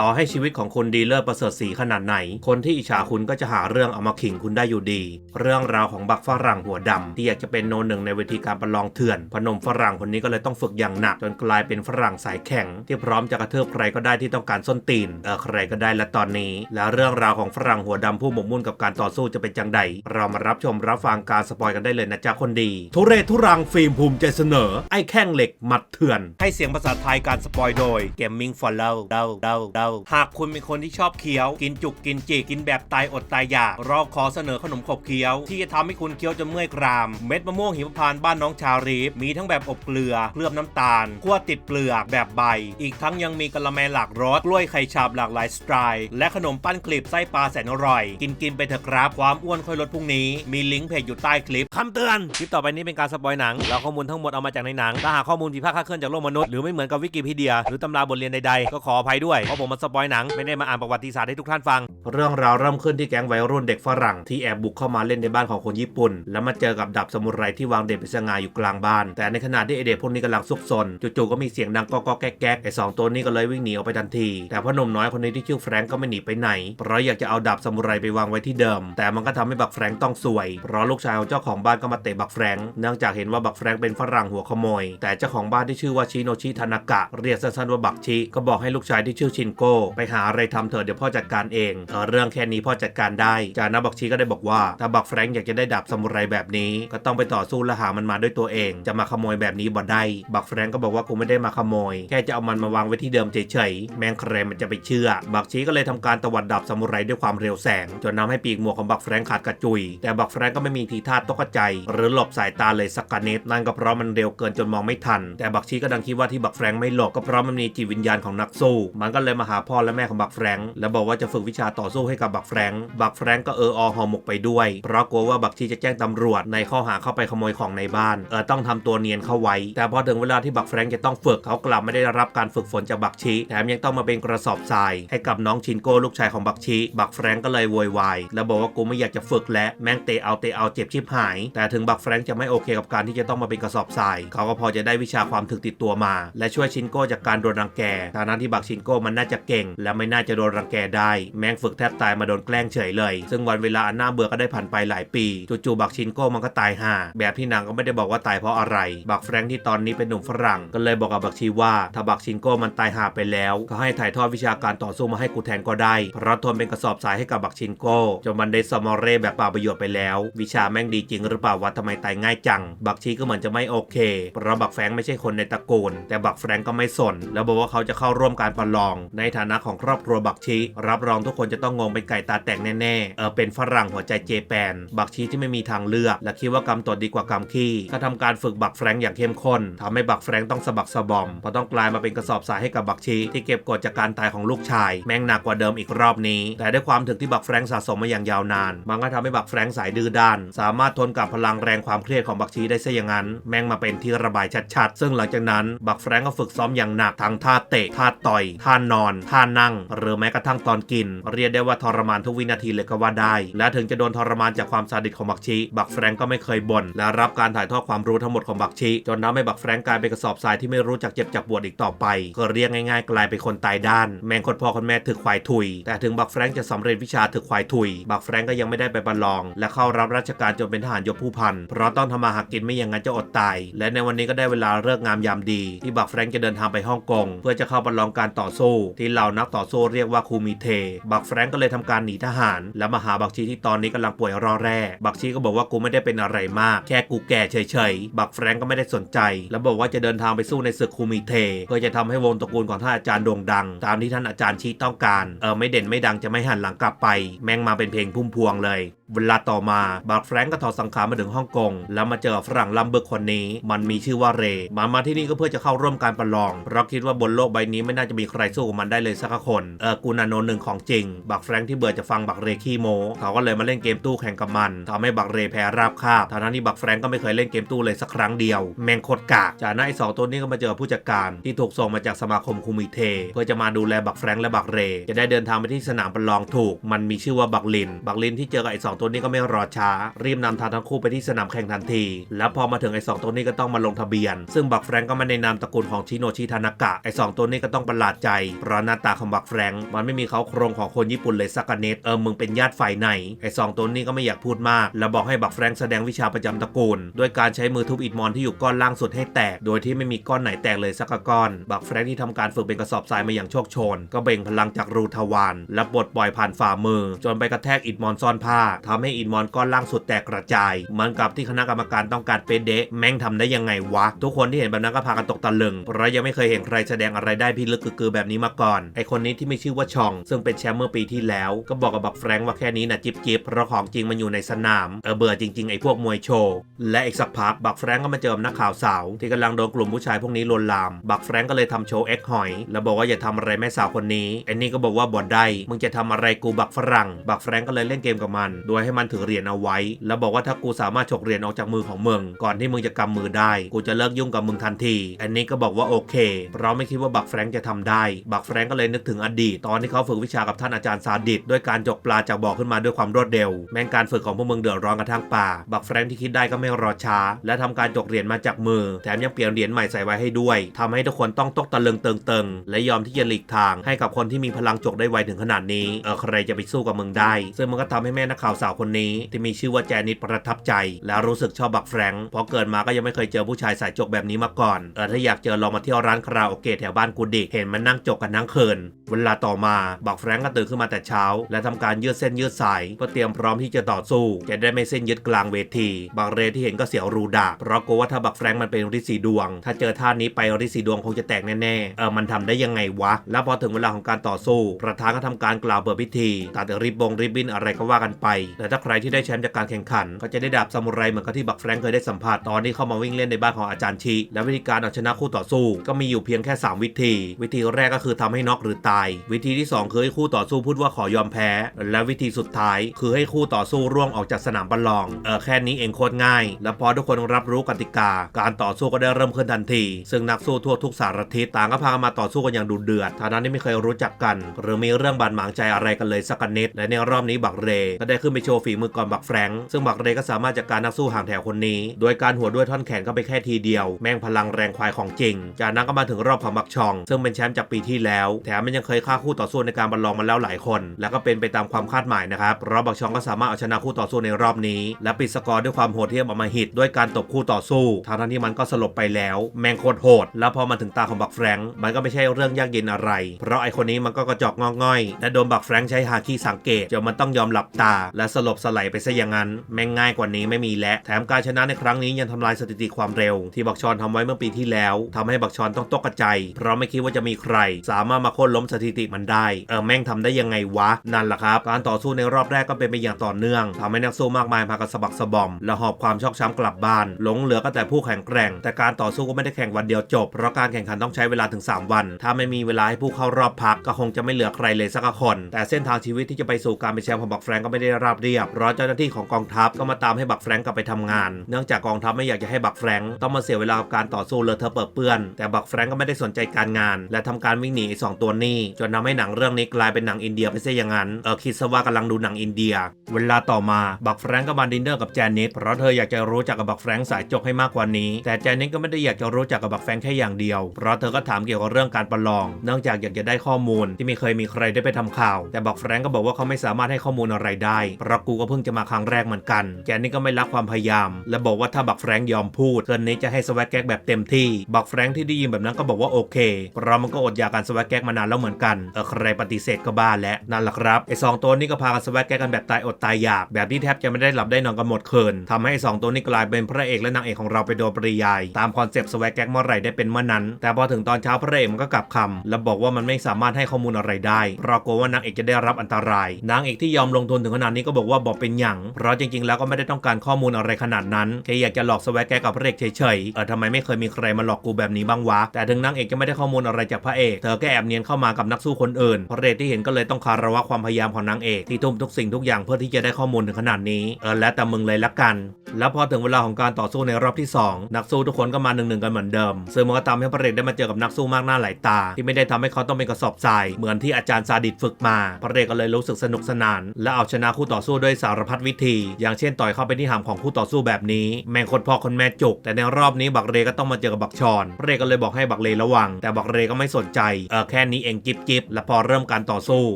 ต่อให้ชีวิตของคุณดีเลิศประเสริฐสีขนาดไหน คนที่อิจฉาคุณก็จะหาเรื่องเอามาขิงคุณได้อยู่ดี เรื่องราวของบักฝรั่งหัวดำที่อยากจะเป็นโนหนึ่งในเวทีการประลองเถื่อนพนมฝรั่งคนนี้ก็เลยต้องฝึกอย่างหนัก จนกลายเป็นฝรั่งสายแข็ง ที่พร้อมจะกระเทืบใครก็ได้ที่ต้องการส้นตีนเออใครก็ได้และตอนนี้ แล้วเรื่องราวของฝรั่งหัวดำผู้หมกมุ่นกับการต่อสู้จะเป็นจังใดเรามารับชมรับฟังการสปอยกันได้เลยนะจ๊ะคนดี ทุเรศทุรังฟิล์มภูมิใจเสนอไอ้แข้งเหล็กหมัดเถื่อน ให้เสียงภาษาไทยการสปอยโดย Gaming Follow เดาเดาเดาหากคุณเป็นคนที่ชอบเคี้ยว กินจุกกินจีกินแบบตายอดตายอยากเราขอเสนอขนมขบเคี้ยว ที่จะทำให้คุณเคี้ยวจนเมื่อยกราม เม็ดมะม่วงหิมพานต์บ้านน้องชารีฟมีทั้งแบบอบเกลือเคลือบน้ำตาลคั่วติดเปลือกแบบใบ อีกทั้งยังมีกะละแมหลากรสกล้วยไข่ฉาบหลากหลายสไตล์และขนมปั้นกลีบไส้ปลาแสนอร่อย กินกินไปเถอะครับความอ้วนค่อยลดพรุ่งนี้มีลิงก์เพจอยู่ใต้คลิปคำเตือนคลิปต่อไปนี้เป็นการสปอยหนังเราข้อมูลทั้งหมดเอามาจากในหนังถ้าหากข้อมูลผิดพลาดคลาดเคลื่อนจากโลกมนุษย์หรือไม่เหมือนกับวิกิพีเดีย หรือตำราบทเรียนใดๆก็ขออภัยด้วยเพราะผมมาสปอยหนัง ไม่ได้มาอ่านประวัติศาสตร์ให้ทุกท่านฟัง เรื่องราวเริ่มขึ้นที่แก๊งวัยรุ่นเด็กฝรั่งที่แอบบุกเข้ามาเล่นในบ้านของคนญี่ปุ่น แล้วมาเจอกับดาบสมุไรที่วางเด่นเป็นสง่าอยู่กลางบ้าน แต่ในขณะที่ไอเด็กพวกนี้กำลังซุกซนจู่ๆก็มีเสียงดังก๊อกๆแก๊กๆไอสองตัวนี้ก็เลยวิ่งหนีออกไปทันที แต่พ่อหนุ่มน้อยคนนี้ที่ชื่อแฟรงก์ก็ไม่หนีไปไหน เพราะอยากจะเอาดาบสมุไรไปวางไว้ที่เดิม แต่มันก็ทำให้บักแฟรงก์ต้องซวย เพราะลูกชายของเจ้าของบ้านก็มาเตะบักแฟรงก์เนื่องจากเห็นว่าบักแฟรงก์เป็นฝรั่งหัวขโมย แต่เจ้าของบ้านที่ชื่อว่าชิโนชิทานากะ เรียกสั้นๆว่าบักชิก็บอกให้ลูกชายที่ชื่อชินโกไปหาอะไรทำเถอะเดี๋ยวพ่อจัดการเองเออเรื่องแค่นี้พ่อจัดการได้จากนั้นบักชิก็ได้บอกว่า ถ้าบักแฟรงก์อยากจะได้ดาบซามูไรแบบนี้ ก็ต้องไปต่อสู้และหามันมาด้วยตัวเอง จะมาขโมยแบบนี้บ่ได้บักแฟรงก์ก็บอกว่ากูไม่ได้มาขโมย แค่จะเอามันมาวางไว้ที่เดิมเฉยๆแมงใครมันจะไปเชื่อ บักชิก็เลยทำการตวัดดาบซามูไรด้วยความเร็วแสง จนทาให้ปีกหมวกของบักแฟรงก์ขาดกระจุย แต่บักแฟรงก์ก็ไม่มีทีท่าตกใจ หรือหลบสายตาเลยสักกนิดนั่นก็เพราะมันเร็วเกินจนมองไม่ทัน แต่บักชีก็ดังคิดว่าที่บักแฟรงก์ไม่หลบก็เพราะมันมีจิตวิญญาณของนักสู้มันก็เลยมาหาพ่อและแม่ของบักแฟรงก์แล้วบอกว่าจะฝึกวิชาต่อสู้ให้กับบักแฟรงก์บักแฟรงก์ก็เอออหอหมกไปด้วย เพราะกลัวว่าบักชีจะแจ้งตำรวจในข้อหาเข้าไปขโมยของในบ้านเออต้องทำตัวเนียนเข้าไว้ แต่พอถึงเวลาที่บักแฟรงก์จะต้องฝึกเขากลับไม่ได้รับการฝึกฝนจากบักชีแถมยังต้องมาเป็นกระสอบทราย ให้กับน้องชินโก้ลูกชายของบักชีบักแฟรงก์ก็เลยโวยวายแล้วบอกว่ากูไม่อยากจะฝึกและแม่งเตะเอาเตะเอาเจ็บชิบหาย แต่ถึงบักแฟรงก์จะไม่โอเคกับการที่จะต้องมาเป็นกระสอบทรายเขาก็พอจะได้วิชาความถึกติดตัวมา และช่วยชินโก้จากการโดนรังแกทานั้นที่บักชินโก้มันน่าจะเก่ง และไม่น่าจะโดนรังแกได้ แม่งฝึกแทบตายมาโดนแกล้งเฉยเลย ซึ่งวันเวลาอันน่าเบื่อก็ได้ผ่านไปหลายปีจู่ๆบักชินโก้มันก็ตายห่าแบบที่นางก็ไม่ได้บอกว่าตายเพราะอะไร บักแฟรงก์ที่ตอนนี้เป็นหนุ่มฝรั่ง ก็เลยบอกกับบักชีว่า ถ้าบักชินโก้มันตายห่าไปแล้วก็ให้ถ่ายทอดวิชาการต่อสู้มาให้กูแทนก็ได้ เพราะทนเป็นกระสอบทรายให้กับบักชินโก้จนมันได้สมอเร่แบบเปล่าประโยชน์ไปแล้ว วิชาแม่งดีจริงหรือเปล่าวะทำไมตายง่ายจัง บักชีก็เหมือนจะไม่โอเค เพราะบักแฟรงก์ไม่ใช่คนในตระกูล แต่บักแฟรงก์ก็ไม่สน แล้วบอกว่าเขาจะเข้าร่วมการประลองในฐานะของครอบครัวบักชีรับรองทุกคนจะต้องงงเป็นไก่ตาแตกแน่ๆ เออเป็นฝรั่งหัวใจเจแปน บักชีที่ไม่มีทางเลือก และคิดว่ากำตดดีกว่ากำขี้ก็ทำการฝึกบักแฟรงอย่างเข้มข้นทำให้บักแฟรงต้องสะบักสะบอมเพราะต้องกลายมาเป็นกระสอบทรายให้กับบักชีที่เก็บกดจากการตายของลูกชาย แม่งหนักกว่าเดิมอีกรอบนี้ แต่ด้วยความถึกที่บักแฟรงสะสมมาอย่างยาวนาน มันก็ทำให้บักแฟรงสายดื้อด้าน สามารถทนกับพลังแรงความเครียดของบักชีได้ซะอย่างนั้น แม่งมาเป็นที่ระบายชัดๆ ซึ่งหลังจากนั้นบักแฟรงก์ก็ฝึกซ้อมอย่างหนักทั้งท่าเตะท่าต่อยท่านอนท่านั่ง หรือแม้กระทั่งตอนกิน เรียกได้ว่าทรมานทุกวินาทีเลยก็ว่าได้ และถึงจะโดนทรมานจากความซาดิสของบักชีบักแฟรงก์ก็ไม่เคยบ่นและรับการถ่ายทอดความรู้ทั้งหมดของบักชีจนทำให้บักแฟรงก์กลายเป็นกระสอบทรายที่ไม่รู้จักเจ็บจักปวดอีกต่อไปก็เรียกง่ายๆ กลายเป็นคนตายด้าน แมงคนพ่อคนแม่ถึกควายถุย แต่ถึงบักแฟรงก์จะสำเร็จวิชาถึกควายถุย บักแฟรงก์ก็ยังไม่ได้ไปประลอง และเข้ารับราชการจนเป็นทหารยศผู้พัน เพราะต้องทำมาหากินไม่อย่างนั้นจะอดตาย และในวันนี้ก็ได้เวลาเลิกงามยามดี ที่บักแฟรงก์จะเดินทางไปฮ่องกง เพื่อจะเข้าประลองการต่อสู้ทีเหล่านักต่อสู้เรียกว่าคูมิเท บักแฟรงก์ก็เลยทำการหนีทหาร และมาหาบักชีที่ตอนนี้กำลังป่วยรอแร่บักชีก็บอกว่ากูไม่ได้เป็นอะไรมาก แค่กูแก่เฉยๆ บักแฟรงก์ก็ไม่ได้สนใจ แล้วบอกว่าจะเดินทางไปสู้ในศึกคูมิเทเพื่อจะทำให้วงตระกูลของท่านอาจารย์โด่งดัง ตามที่ท่านอาจารย์ชี้ต้องการ เออไม่เด่นไม่ดังจะไม่หันหลังกลับไป แม่งมาเป็นเพลงพุ่มพวงเลยเวลาต่อมาบักแฟรงก์ก็ถอดสังขารมาถึงฮ่องกง แล้วมาเจอฝรั่งลำบึกคนนี้ มันมีชื่อว่าเร มามาที่นี่ก็เพื่อจะเข้าร่วมการประลองเพราะคิดว่าบนโลกใบนี้ไม่น่าจะมีใครสู้กับมันได้เลยสักคน เออกูนาโนหนึ่งของจริงบักแฟรงก์ที่เบื่อจะฟังบักเรย์ขี้โมเขาก็เลยมาเล่นเกมตู้แข่งกับมันทำให้บักเรแพ้ราบคาบทั้งที่บักแฟรงก์ก็ไม่เคยเล่นเกมตู้เลยสักครั้งเดียว แมงโคตรกากจากนั้นไอ้สองตัวนี้ก็มาเจอผู้จัดการที่ถูกส่งมาจากสมาคมคูมิเท เพื่อจะมาดูแลบักแฟรงก์และบักเร จะได้เดินทางไปที่สนามประลองถูก มันมีชื่อว่าบักลินบักลินที่เจอกับไอ้สองตัวนี้ก็ไม่รอช้า รีบนำทางทั้งคู่ไปที่สนามแข่งทันที แล้วพอมาถึงไอ้สองตัวนี้ก็ต้องมาลงทะเบียน ซึ่งบักแฟรงก์ก็ไม่ในนามตระกูลของชิโนชิทานากะไอ้สองตัวนี้ก็ต้องประหลาดใจ เพราะหน้าตาของบักแฟรงก์มันไม่มีเขาโครงของคนญี่ปุ่นเลยสักนิดเออมึงเป็นญาติฝ่ายไหนไอ้สองตัวนี้ก็ไม่อยากพูดมาก แล้วบอกให้บักแฟรงก์แสดงวิชาประจำตระกูลด้วยการใช้มือทุบอิฐมอนที่อยู่ก้อนล่างสุดให้แตก โดยที่ไม่มีก้อนไหนแตกเลยสักก้อน บักแฟรงก์ที่ทำการฝึกเป็นกระสอบทรายมาอย่างโชคโชน ก็เบ่งพลังจากรูทวารและปลดปล่อยผ่านฝ่ามือ จนไปกระแทกอิฐมอนซ่อนผ้าทำให้อิฐมอนก้อนล่างสุดแตกกระจายเหมือนกับที่คณะกรรมการต้องการเป๊ะเดะแม่งทำได้ยังไงวะ ทุกคนที่เห็นแบบนั้นก็พากันตกตะลึงเพราะยังไม่เคยเห็นใครแสดงอะไรได้พิลึกกึกแบบนี้มาก่อนไอคนนี้ที่ไม่ชื่อว่าชอง ซึ่งเป็นแชมป์เมื่อปีที่แล้ว ก็บอกกับบักแฟรงค์ว่าแค่นี้นะจิบจิบเพราะของจริงมันอยู่ในสนามเออเบื่อจริงๆไอพวกมวยโชว์และอีกสักพักบักแฟรงค์ก็มาเจอนักข่าวสาว ที่กำลังโดนกลุ่มผู้ชายพวกนี้ลวนลาม บักแฟรงค์ก็เลยทำโชว์เอ็กหอย แล้วบอกว่าอย่าทำอะไรแม่สาวคนนี้ไอ้นี่ก็บอกว่าบอดได้มึงจะทำอะไรกูบักฝรั่ง บักแฟรงค์ก็เลยเล่นเกมกับมันโดยให้มันถือเหรียญเอาไว้ แล้วบอกว่าถ้ากูสามารถฉกเหรียญออกจากมือของมึงก่อนที่มึงจะกำมือได้ กูจะเลิกยุ่งกับมึงทันที อันนี้ก็บอกว่าโอเคเพราะไม่คิดว่าบักแฟรงค์จะทำได้ บักแฟรงค์ก็เลยนึกถึงอดีต ตอนที่เขาฝึกวิชากับท่านอาจารย์ซาดิสด้วยการจกปลาจากบ่อขึ้นมาด้วยความรวดเร็ว แม้งการฝึกของพวกมึงเดือดร้อนกันทั้งป่า บักแฟรงค์ที่คิดได้ก็ไม่รอช้า และทำการจกเหรียญมาจากมือ แถมยังเปลี่ยนเหรียญใหม่ใส่ไว้ให้ด้วยทำให้ทุกคนต้องตกตะลึงเติงเติงและยอมที่จะหลีกทางให้กับคนที่มีพลังจกได้ไวถึงขนาดนี้เออใครจะไปสู้กับมึงได้ ซึ่งมันก็ทำให้แม่นักข่าวสาวคนนี้ที่มีชื่อว่าแจนิดประทับใจ และรู้สึกชอบบักแฟรงเพราะเกิดมาก็ยังไม่เคยเจอผู้ชายสายจกแบบนี้มาก่อน เออถ้าอยากเจอลองมาเที่ยวร้านคาราโอเกะแถวบ้านกูดิเห็นมันนั่งจกกันทั้งเคืนเวลาต่อมาบักแฟรงก็ตื่นขึ้นมาแต่เช้า และทำการยืดเส้นยืดสายเพื่อเตรียมพร้อมที่จะต่อสู้จะได้ไม่เส้นยึดกลางเวทีบักเรที่เห็นก็เสียวรูดาเพราะกลัวว่าถ้าบักแฟรงมันเป็นฤทธิ์สีดวง ถ้าเจอท่านี้ไปฤทธิ์สีดวงคงจะแตกแน่ๆเออมันทำได้ยังไงวะ แล้วพอถึงเวลาของการต่อสู้ ประธานก็ทำการกล่าวเปิดพิธีตัดริบบงริบบินอะไรก็ว่ากันไปแต่ถ้าใครที่ได้แชมป์จากการแข่งขัน ก็จะได้ดาบซามูไรเหมือนกับที่บักแฟรงค์เคยได้สัมผัสตอนที่เข้ามาวิ่งเล่นในบ้านของอาจารย์ชีและวิธีการเอาชนะคู่ต่อสู้ ก็มีอยู่เพียงแค่ 3 วิธี วิธีแรกก็คือทำให้น็อกหรือตาย วิธีที่ 2 คือให้คู่ต่อสู้พูดว่าขอยอมแพ้ และวิธีสุดท้าย คือให้คู่ต่อสู้ร่วงออกจากสนามประลองเออแค่นี้เองโคตรง่าย และพอทุกคนรับรู้กติกา การต่อสู้ก็ได้เริ่มขึ้นทันที ซึ่งนักสู้ทั่วทุกสารทิศต่างก็พากันมาต่อสู้กันอย่างดุเดือดฐานะที่ไม่เคยรู้จักกัน หรือมีเรื่องบาดหมางใจอะไรกันเลยสักนิดและในรอบนี้บักเร ก็ได้ขึ้นไปโชว์ฝีมือก่อนบักแฟรงค์ซึ่งบักเรก็สามารถจัดการนักสู้ห่างแถวคนนี้ โดยการหัวด้วยท่อนแขนก็ไปแค่ทีเดียว แม่งพลังแรงควายของจริง จากนั้นก็มาถึงรอบของบักชอง ซึ่งเป็นแชมป์จากปีที่แล้ว แถมมันยังเคยฆ่าคู่ต่อสู้ในการบรรลองมาแล้วหลายคน แล้วก็เป็นไปตามความคาดหมายนะครับเพราะบักชองก็สามารถเอาชนะคู่ต่อสู้ในรอบนี้ และปิดสกอร์ด้วยความโหดเหี้ยมอำมหิตด้วยการตบคู่ต่อสู้ทางที่มันก็สลบไปแล้ว แม่งโคตรโหด แล้วพอมาถึงตาของบักแฟรงค์มันก็ไม่ใช่เรื่องยากเย็นอะไร เพราะไอคนนี้มันก็กระจอกงอกง่อยและโดนบักแฟรงค์ใช้ฮาคิสังเกตจนมันต้องยอมหลับตา และสลบสลายไปซะอย่างนั้น แม่งง่ายกว่านี้ไม่มีและ แถมการชนะในครั้งนี้ยังทำลายสถิติความเร็ว ที่บักชอนทำไว้เมื่อปีที่แล้วทำให้บักชอนต้องตกกระใจ เพราะไม่คิดว่าจะมีใคร สามารถมาโค่นล้มสถิติมันได้ เออแม่งทำได้ยังไงวะ นั่นแหละครับ การต่อสู้ในรอบแรกก็เป็นไปอย่างต่อเนื่องทำให้นักสู้มากมายพากันสะบักสะบอม และหอบความชอกช้ำกลับบ้าน หลงเหลือก็แต่ผู้แข็งแกร่ง แต่การต่อสู้ก็ไม่ได้แข่งวันเดียวจบ เพราะการแข่งขันต้องใช้เวลาถึง 3 วัน ถ้าไม่มีเวลาให้ผู้เข้ารอบพักก็คงจะไม่เหลือใครเลยสักคน แต่เส้นทางชีวิตที่จะไปสู่การเป็นแชมป์ของบักแฟรงก็ไม่ได้ราบเรียบเพราะเจ้าหน้าที่ของกองทัพก็มาตามให้บักแฟรงก์กลับไปทำงาน เนื่องจากกองทัพไม่อยากจะให้บักแฟรงก์ต้องมาเสียเวลากับการต่อสู้เลอะเทอะเปิดเปื้อน แต่บักแฟรงก์ก็ไม่ได้สนใจการงาน และทำการวิ่งหนีสองตัวนี้ จนทาให้หนังเรื่องนี้กลายเป็นหนังอินเดียไปซะอย่างนั้นเออคิดซะว่ากำลังดูหนังอินเดีย เวลาต่อมาบักแฟรงก์ก็มาดินเนอร์กับแจนิสเพราะเธออยากจะรู้จักกับบักแฟรงก์สายจกให้มากกว่านี้ แต่แจนิสก็ไม่ได้อยากจะรู้จักกับบักแฟรงก์แค่อย่างเดียว เพราะเธอก็ถามเกี่ยวกับเรื่องการประลอง เนื่องจากอยากจะได้ข้อมูลที่ไม่เคยมีใครได้ไปทำข่าว แต่บักแฟรงก์ก็บอกว่าเขาไม่สามารถให้ข้อมูลอะไรได้เพราะกูก็เพิ่งจะมาครั้งแรกเหมือนกันแจนิสก็ไม่รับความพยายาม และบอกว่าถ้าบักแฟรงก์ยอมพูดเกินนี้จะให้สวักแก๊กแบบเต็มที่ บักแฟรงก์ที่ได้ยินแบบนั้นก็บอกว่าโอเคเพราะมันก็อดอยากการสวักแก๊กมานานแล้วเหมือนกันเออใครปฏิเสธก็บ้าและนั่นแหละครับไอ้สองตัวนี้ก็พากันสวักแก๊กกันแบบตายอดตายอยาก แบบที่แทบจะไม่ได้หลับได้นอนกันหมดคืนทำให้ไอสองตัวนี้กลายเป็นพระเอกและนางเอกของเราไปโดยปริยาย ตามคอนเซปต์สวักแก๊กเมื่อไหร่ได้เป็นเมื่อนั้น แต่พอถึงตอนเช้าพระเอกมันก็กลับคำและบอกว่ามันไม่สามารถให้ข้อมูลอะไรได้เพราะกลัวว่านางเอกจะได้รับอันตราย นางเอกที่ยอมลงทุนถึงขนาดนี้ก็บอกว่าบอกเป็นหยังเพราะจริงๆ แล้วก็ไม่ได้ต้องการข้อมูลอะไรขนาดนั้นแค่อยากจะหลอกสวักแกกับพระเอกเฉยๆเออทำไมไม่เคยมีใครมาหลอกกูแบบนี้บ้างวะแต่ถึงนางเอกจะไม่ได้ข้อมูลอะไรจากพระเอกเธอก็แอบเนียนเข้ามากับนักสู้คนอื่นพระเอกที่เห็นก็เลยต้องคารวะความพยายามของนางเอกที่ทุ่มทุกสิ่งทุกอย่างเพื่อที่จะได้ข้อมูลถึงขนาดนี้เออแล้วแต่มึงเลยละกัน แล้วพอถึงเวลาของการต่อสู้ในรอบที่ 2 นักสู้ทุกคนก็มาหนึ่งๆกันเหมือนเดิมซึ่งมันก็ทำให้พระเอกได้มาเจอกับนักสู้มากหน้าหลายตา ที่ไม่ได้ทำให้เขาต้องเป็นกระสอบทรายเหมือนที่อาจารย์ซาดิสฝึกมาพระเอกก็เลยรู้สึกสนุกสนาน และเอาชนะคู่ต่อสู้ด้วยสารพัดวิธี อย่างเช่นต่อยเข้าไปที่หำของคู่ต่อสู้แบบนี้ แม่งคตรพ่อคนแม่จุก แต่ในรอบนี้บักเรก็ต้องมาเจอกับบักชอนพรก็เลยบอกให้บักเรระวัง แต่บักเรก็ไม่สนใจเออแค่นี้เองจิบจิบและพอเริ่มการต่อสู้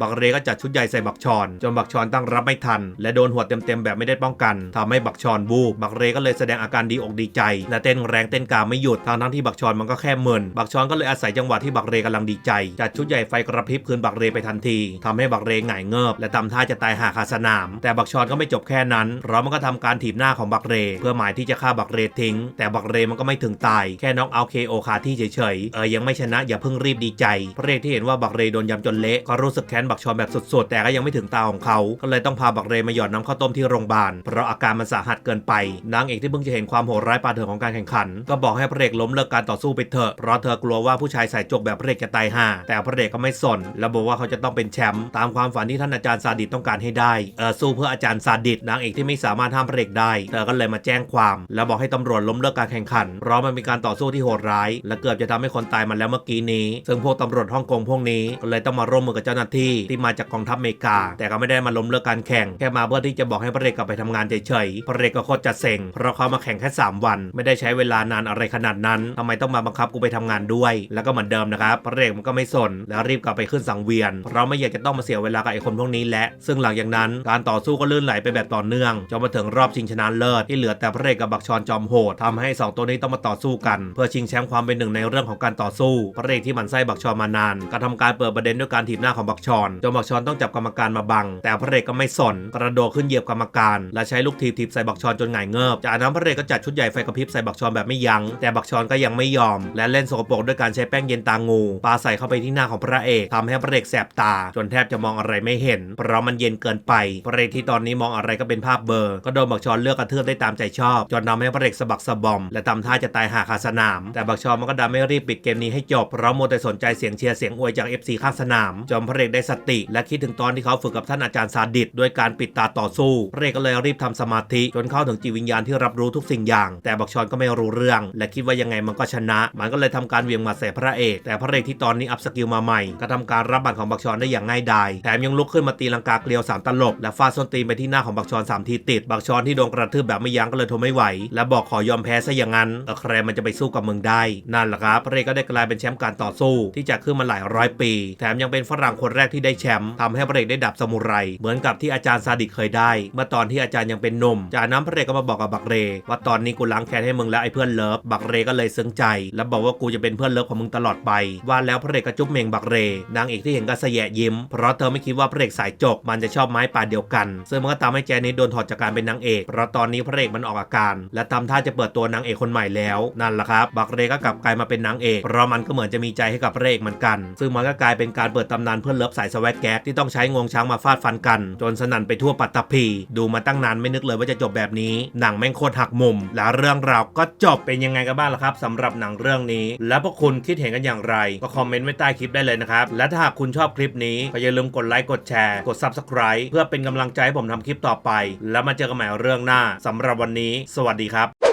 บักเรก็จัดชุดใหญ่ใส่บักชอนจนบักชอนตั้งรับไม่ทัน และโดนหัวเต็มๆแบบไม่ได้ป้องกันทำให้บักชอนบูบบักเรก็เลยแสดงอาการดีอกดีใจ และเต้นแรงเต้นกาไม่หยุดทางทั้งที่บักชอนมันก็แค่เมึนบักชอนก็เลยอาศัยจังหวะที่บักเรกำลังดีใจจัดชุดใหญ่ไฟกระพริบคืนบักเรไปทันทีทำให้บักเรหงายเงิบและทำท่าจะตายหาคาสนามแต่บักชอนก็ไม่จบแค่นั้นเพราะมันก็ทำการถีบหน้าของบักเร เพื่อหมายที่จะฆ่าบักเรทิ้ง แต่บักเรมันก็ไม่ถึงตายแค่น็อกเอาเคโอคาที่เฉยๆเออยังไม่ชนะอย่าเพิ่งรีบดีใจพระเอกที่เห็นว่าบักเรโดนยำจนเละก็รู้สึกแค้นบักชอนแบบสุดๆ แต่ก็ยังไม่ถึงตาของเขา ก็เลยต้องพาบักเรมาหยอดน้ำข้าวต้มที่โรงพยาบาลเพราะอาการมันสาหัสเกินไปนางเอกที่เพิ่งจะเห็นความโหดร้ายปาเถื่อนของการแข่งขัน ก็บอกให้พระเอกล้มเลิกการต่อสู้ไปเถอะเพราะเธอกลัวว่าผู้ชายใส่จกแบบพระเอกจะตายห่าแต่พระเอกก็ไม่สน แล้วบอกว่าเขาจะต้องเป็นแชมป์ตามความฝันที่ท่านอาจารย์ซาดิสต้องการให้ได้เออสู้เพื่ออาจารย์ซาดิสนางเอกที่ไม่สามารถห้ามพระเอกได้ เธอก็เลยมาแจ้งความ แล้วบอกให้ตำรวจล้มเลิกการแข่งขันเพราะมันเป็นการต่อสู้ที่โหดร้าย และเกือบจะทำให้คนตายมาแล้วเมื่อกี้นี้ ซึ่งพวกตำรวจฮ่องกงพวกนี้ก็เลยต้องมาร่วมมือกับเจ้าหน้าที่ที่มาจากกองทัพอเมริกา แต่ก็ไม่ได้มาล้มเลิกการแข่งแค่มาเพื่อที่จะบอกให้พระเอกกลับไปทำงานเฉยๆพระเอกก็โคตรจะเซ็งเพราะเขามาแข่งแค่สามวัน ไม่ได้ใช้เวลานานอะไรขนาดนั้นทำไมต้องมาบังคับกูไปทำงานด้วย แล้วก็เหมือนเดิมนะครับพระเอกมันก็ไม่สนแล้วรีบกลับไปขึ้นสังเวียน เพราะไม่อยากจะต้องมาเสียเวลากับไอ้คนพวกนี้และ ซึ่งหลังจากนั้นการต่อสู้ก็ลื่นไหลไปแบบต่อเนื่องจนมาถึงรอบชิงชนะเลิศที่เหลือแต่พระเอกกับบักชอนจอมโหดทำให้สองตัวนี้ต้องมาต่อสู้กัน เพื่อชิงแชมป์ความเป็นหนึ่งในเรื่องของการต่อสู้ พระเอกที่หมันไส้บักชอนมานานก็ทำการเปิดประเด็นด้วยการถีบหน้าของบักชอนจนบักชอนต้องจับกรรมการมาบัง แต่พระเอกก็ไม่สนกระโดดขึ้นเหยียบกรรมการ และใช้ลูกทีบถีบใส่บักชอนจนหงายเงิบจากนั้นพระเอกก็จัดชุดใหญ่ไฟกระพริบใส่บักชอนแบบไม่ยัง้งแต่บักชอนก็ยังไม่ยอม และเล่นสกปรกด้วยการใช้แป้งเย็นตางูปาใส่เข้าไปที่หน้าของพระเอกทำให้พระเอกแสบตา จนแทบจะมองอะไรไม่เห็น เพราะมันเย็นเกินไปพระเอกที่ตอนนี้มองอะไรก็เป็นภาพเบลอร์ ก็โดนบักชอนเลือกกระเทือบได้ตามใจชอบ จนทำให้พระเอกสะบักสะบอม และทำท่าจะตายหาคาสนาม แต่บักชอนมันก็ดันไม่รีบปิดเกมนี้ให้จบ เพราะมัวแต่สนใจเสียงเชียร์เสียงอวยจาก FC ข้างสนาม จนพระเอกได้สติ และคิดถึงตอนที่เขาฝึกกับท่านอาจารย์ซาดิสด้วยการปิดตาต่อสู้ พระเอกก็เลยรีบทำสมาธิจนเข้าถึงจิตวิญญาณที่รับรู้ทุกสิ่งอย่าง แต่บักชอนก็ไม่รู้เรื่อง และคิดว่ายังไงมันก็ชนะ มันก็เลยทำการเวียงมัดใส่พระเอก แต่พระเอกที่ตอนนี้อัพสกิลมาใหม่ก็ทำการรับบัตรของบักชอนได้อย่างง่ายดายแถมยังลุกขึ้นมาตีลังกาเกลียวสามตลบและฟาดส้นตีนไปที่หน้าของบักชอนสามทีติด บักชอนที่โดนกระทืบแบบไม่ยั้งก็เลยทนไม่ไหว และบอกขอยอมแพ้ซะอย่างนั้นแต่ใครมันจะไปสู้กับมึงได้ นั่นแหละครับพระเอกก็ได้กลายเป็นแชมป์การต่อสู้ที่จะขึ้นมาหลายร้อยปี แถมยังเป็นฝรั่งคนแรกที่ได้แชมป์ทำให้พระเอกได้ดับสมุไร เหมือนกับที่อาจารย์ซาดิสเคยได้ เมื่อตอนที่อาจารย์ยังเป็นนมจากนั้นพระเอกก็มาบอกกับบักเร ว่าตอนนี้กูล้างแค้นให้มึงแล้วไอ้เพื่อนเลิฟบักเรก็เลยซึ้งใจ แล้วบอกว่ากูจะเป็นเพื่อนเลิฟของมึงตลอดไป ว่าแล้วพระเอกก็จุ๊บเมงบักเร นางเอกที่เห็นก็เสยะยิ้ม เพราะเธอไม่คิดว่าพระเอกสายจกมันจะชอบไม้ป่าเดียวกันซึ่งมันก็ทำให้แจนิดโดนถอดจากการเป็นนางเอกเพราะตอนนี้พระเอกมันออกอาการ และทำท่าจะเปิดตัวนางเอกคนใหม่แล้วนั่นแหละครับบักเรก็กลับกลายมาเป็นนางเอกเพราะมันก็เหมือนจะมีใจให้กับพระเอกเหมือนกัน ซึ่งมันก็กลายเป็นการเปิดตำนานเพื่อนเลิฟสายสวักแก๊กที่ต้องใช้งวงช้างมาฟาดฟันกัน จนสนั่นไปทั่วปัตตภีดูมาตั้งนานไม่นึกเลยว่าจะจบแบบนี้ หนังแม่งโคตรหักมุม แล้วเรื่องราวก็จบเป็นยังไงกันบ้างล่ะครับสำหรับหนังเรื่องนี้ แล้วพวกคุณคิดเห็นกันอย่างไร ก็คอมเมนต์ไว้ใต้คลิปได้เลยนะครับและถ้าหากคุณชอบคลิปนี้ก็อย่าลืมกดไลค์กดแชร์กด Subscribe เพื่อเป็นกำลังใจให้ผมทำคลิปต่อไป แล้วมาเจอกันใหม่เรื่องหน้าสำหรับวันนี้ สวัสดีครับ